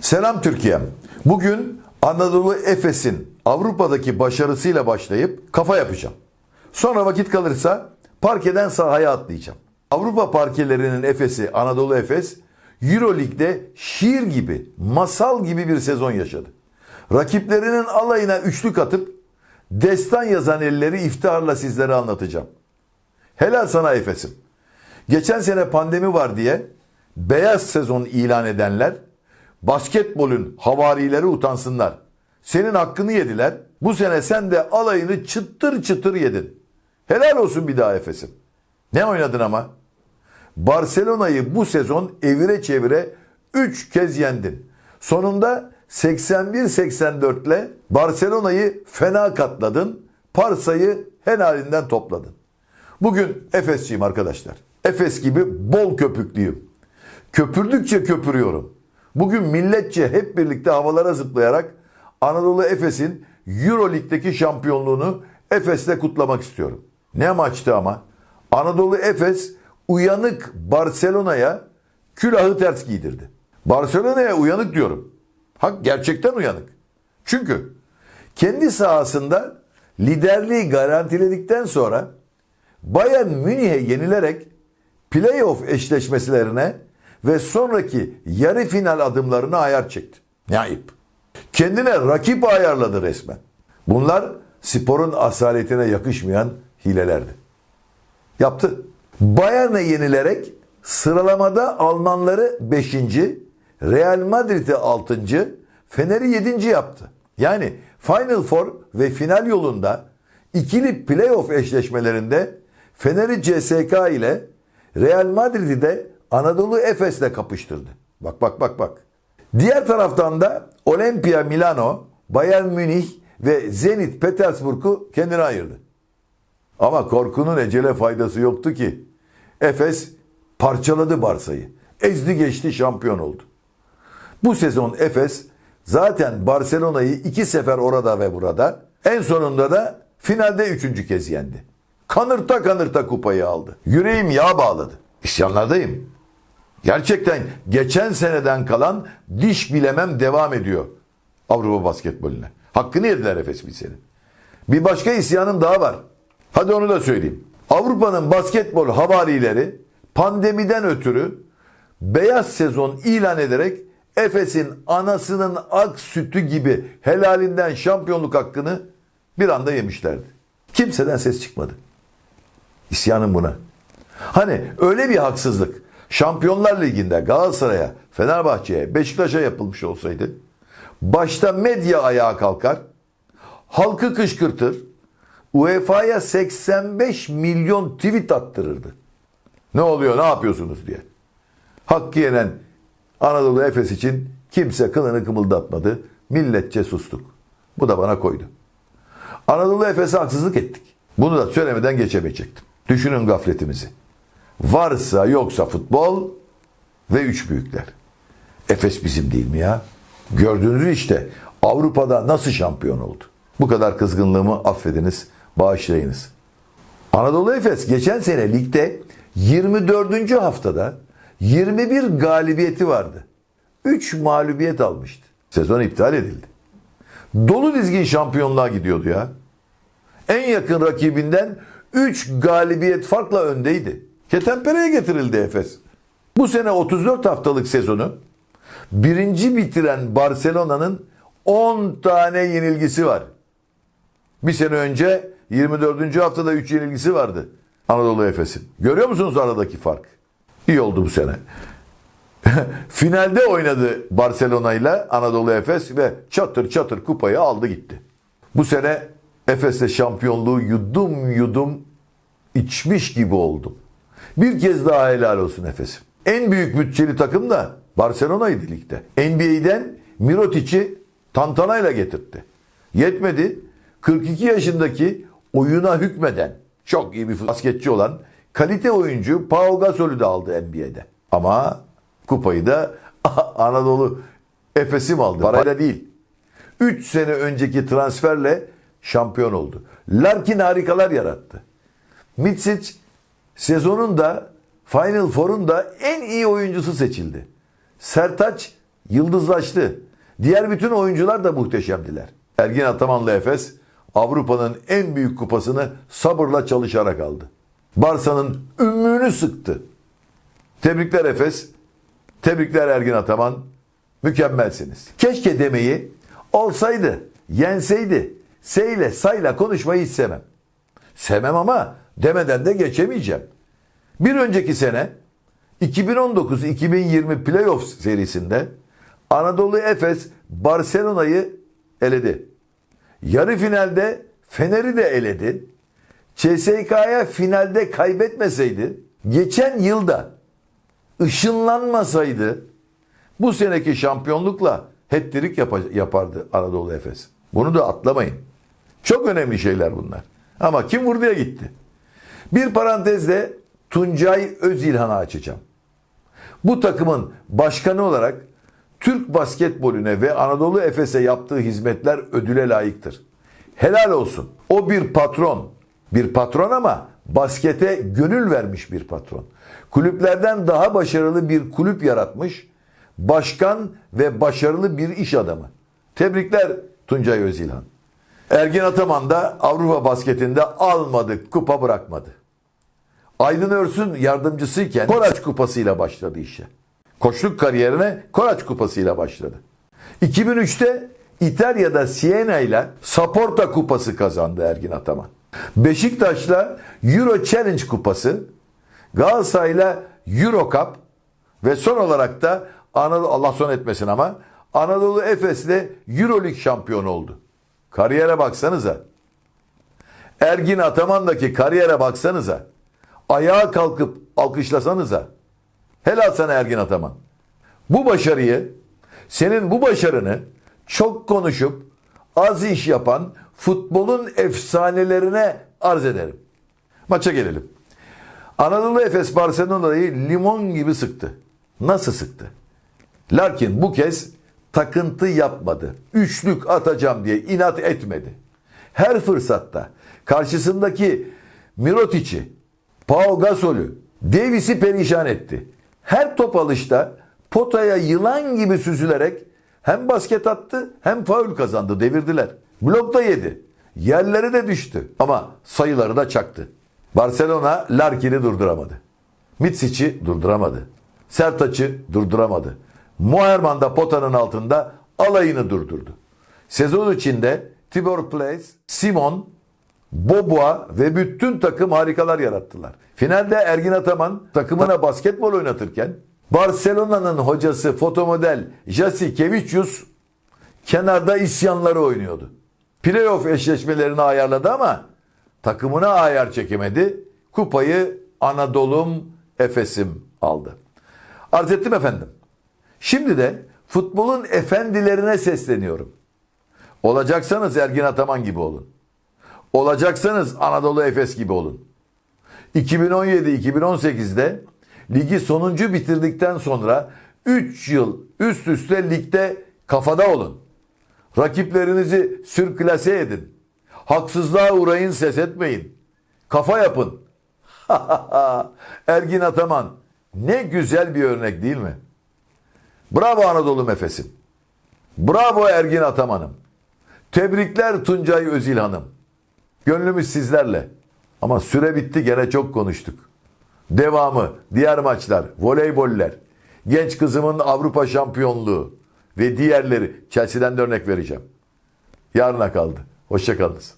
Selam Türkiye'm. Bugün Anadolu Efes'in Avrupa'daki başarısıyla başlayıp kafa yapacağım. Sonra vakit kalırsa parkeden sahaya atlayacağım. Avrupa parkelerinin Efes'i Anadolu Efes Euroleague'de şiir gibi, masal gibi bir sezon yaşadı. Rakiplerinin alayına üçlük atıp destan yazan elleri iftiharla sizlere anlatacağım. Helal sana Efes'im. Geçen sene pandemi var diye beyaz sezon ilan edenler basketbolun havarileri utansınlar. Senin hakkını yediler. Bu sene sen de alayını çıtır çıtır yedin. Helal olsun bir daha Efes'im. Ne oynadın ama? Barcelona'yı bu sezon evire çevire 3 kez yendin. Sonunda 81-84 ile Barcelona'yı fena katladın. Parsa'yı helalinden topladın. Bugün Efesçiyim arkadaşlar. Efes gibi bol köpüklüyüm. Köpürdükçe köpürüyorum. Bugün milletçe hep birlikte havalara zıplayarak Anadolu Efes'in Euroleague'deki şampiyonluğunu Efes'te kutlamak istiyorum. Ne maçtı ama? Anadolu Efes uyanık Barcelona'ya külahı ters giydirdi. Barcelona'ya uyanık diyorum. Hak gerçekten uyanık. Çünkü kendi sahasında liderliği garantiledikten sonra Bayern Münih'e yenilerek playoff eşleşmelerine ve sonraki yarı final adımlarına ayar çekti. Ne ayıp. Kendine rakip ayarladı resmen. Bunlar sporun asaletine yakışmayan hilelerdi. Yaptı. Bayern'e yenilerek sıralamada Almanları 5. Real Madrid'i 6. Fener'i 7. yaptı. Yani Final Four ve final yolunda ikili playoff eşleşmelerinde Fener'i CSK ile Real Madrid'i de Anadolu Efes'le kapıştırdı. Bak bak bak bak. Diğer taraftan da Olimpia Milano, Bayern Münih ve Zenit Petersburg'u kendine ayırdı. Ama korkunun ecele faydası yoktu ki. Efes parçaladı Barsa'yı. Ezdi geçti şampiyon oldu. Bu sezon Efes zaten Barcelona'yı iki sefer orada ve burada en sonunda da finalde üçüncü kez yendi. Kanırta kanırta kupayı aldı. Yüreğim yağ bağladı. İsyanlardayım. Gerçekten geçen seneden kalan diş bilemem devam ediyor Avrupa basketboluna. Hakkını yediler Efes bir senin. Bir başka isyanım daha var. Hadi onu da söyleyeyim. Avrupa'nın basketbol havarileri pandemiden ötürü beyaz sezon ilan ederek Efes'in anasının ak sütü gibi helalinden şampiyonluk hakkını bir anda yemişlerdi. Kimseden ses çıkmadı. İsyanım buna. Hani öyle bir haksızlık Şampiyonlar Ligi'nde Galatasaray'a, Fenerbahçe'ye, Beşiktaş'a yapılmış olsaydı başta medya ayağa kalkar, halkı kışkırtır, UEFA'ya 85 milyon tweet attırırdı. Ne oluyor, ne yapıyorsunuz diye. Hakkı yenen Anadolu Efes için kimse kılını kımıldatmadı. Milletçe sustuk. Bu da bana koydu. Anadolu Efes'e haksızlık ettik. Bunu da söylemeden geçemeyecektim. Düşünün gafletimizi. Varsa yoksa futbol ve üç büyükler. Efes bizim değil mi ya? Gördüğünüz işte Avrupa'da nasıl şampiyon oldu? Bu kadar kızgınlığımı affediniz, bağışlayınız. Anadolu Efes geçen sene ligde 24. haftada 21 galibiyeti vardı. 3 mağlubiyet almıştı. Sezon iptal edildi. Dolu dizgin şampiyonluğa gidiyordu ya. En yakın rakibinden 3 galibiyet farkla öndeydi. Ketenpere'ye getirildi Efes. Bu sene 34 haftalık sezonu birinci bitiren Barcelona'nın 10 tane yenilgisi var. Bir sene önce 24. haftada 3 yenilgisi vardı Anadolu Efes'in. Görüyor musunuz aradaki fark? İyi oldu bu sene. Finalde oynadı Barcelona ile Anadolu Efes ve çatır çatır kupayı aldı gitti. Bu sene Efes'te şampiyonluğu yudum yudum içmiş gibi oldum. Bir kez daha helal olsun Efes'im. En büyük bütçeli takım da Barcelona'ydı ligde. NBA'den Mirotic'i tantanayla getirtti. Yetmedi. 42 yaşındaki oyuna hükmeden, çok iyi bir basketçi olan kalite oyuncu Pau Gasol'ü de aldı NBA'de. Ama kupayı da Anadolu Efes'im aldı. Parayla değil. 3 sene önceki transferle şampiyon oldu. Larkin harikalar yarattı. Mitsic sezonun da Final Four'un da en iyi oyuncusu seçildi. Sertaç yıldızlaştı. Diğer bütün oyuncular da muhteşemdiler. Ergin Ataman'la Efes Avrupa'nın en büyük kupasını sabırla çalışarak aldı. Barsa'nın ümmüğünü sıktı. Tebrikler Efes. Tebrikler Ergin Ataman. Mükemmelsiniz. Keşke demeyi olsaydı, yenseydi, seyle sayla konuşmayı hiç sevmem. Sevmem ama demeden de geçemeyeceğim. Bir önceki sene 2019-2020 playoff serisinde Anadolu Efes Barcelona'yı eledi. Yarı finalde Fener'i de eledi. CSK'ya finalde kaybetmeseydi, geçen yılda ışınlanmasaydı bu seneki şampiyonlukla hat-trick yapa- yapardı Anadolu Efes. Bunu da atlamayın. Çok önemli şeyler bunlar. Ama kim vurduya gitti. Bir parantezde Tuncay Özilhan'ı açacağım. Bu takımın başkanı olarak Türk basketbolüne ve Anadolu Efes'e yaptığı hizmetler ödüle layıktır. Helal olsun. O bir patron. Bir patron ama baskete gönül vermiş bir patron. Kulüplerden daha başarılı bir kulüp yaratmış. Başkan ve başarılı bir iş adamı. Tebrikler Tuncay Özilhan. Ergin Ataman da Avrupa basketinde almadı, kupa bırakmadı. Aydın Örs'ün yardımcısıyken Koraç Kupası'yla başladı işe. Koçluk kariyerine Koraç Kupası'yla başladı. 2003'te İtalya'da Siena ile Saporta Kupası kazandı Ergin Ataman. Beşiktaş'la Euro Challenge Kupası, Galatasaray'la Euro Cup ve son olarak da Anadolu, Allah son etmesin ama Anadolu Efes'le Euroleague şampiyonu oldu. Kariyere baksanıza. Ergin Ataman'daki kariyere baksanıza. Ayağa kalkıp alkışlasanıza. Helal sana Ergin Ataman. Bu başarıyı, senin bu başarını çok konuşup az iş yapan futbolun efsanelerine arz ederim. Maça gelelim. Anadolu Efes Barcelona'yı limon gibi sıktı. Nasıl sıktı? Lakin bu kez takıntı yapmadı. Üçlük atacağım diye inat etmedi. Her fırsatta karşısındaki Mirotic'i, Pau Gasol'ü, Davis'i perişan etti. Her top alışta potaya yılan gibi süzülerek hem basket attı hem faul kazandı. Devirdiler. Blokta yedi. Yerleri de düştü. Ama sayıları da çaktı. Barcelona Larkin'i durduramadı. Mitsic'i durduramadı. Sertaç'ı durduramadı. Muherman da potanın altında alayını durdurdu. Sezon içinde Tibor Place, Simon, Boboa ve bütün takım harikalar yarattılar. Finalde Ergin Ataman takımına basketbol oynatırken Barcelona'nın hocası fotomodel Jasi Kevicius kenarda isyanları oynuyordu. Playoff eşleşmelerini ayarladı ama takımına ayar çekemedi. Kupayı Anadolu'm Efes'im aldı. Arz ettim efendim. Şimdi de futbolun efendilerine sesleniyorum. Olacaksanız Ergin Ataman gibi olun. Olacaksanız Anadolu Efes gibi olun. 2017-2018'de ligi sonuncu bitirdikten sonra 3 yıl üst üste ligde kafada olun. Rakiplerinizi sürklase edin. Haksızlığa uğrayın ses etmeyin. Kafa yapın. Ergin Ataman ne güzel bir örnek değil mi? Bravo Anadolu Efes'im. Bravo Ergin Ataman'ım. Tebrikler Tuncay Özilhan'ım. Gönlümüz sizlerle. Ama süre bitti gene çok konuştuk. Devamı, diğer maçlar, voleyboller, genç kızımın Avrupa şampiyonluğu ve diğerleri Chelsea'den de örnek vereceğim. Yarına kaldı. Hoşçakalınız.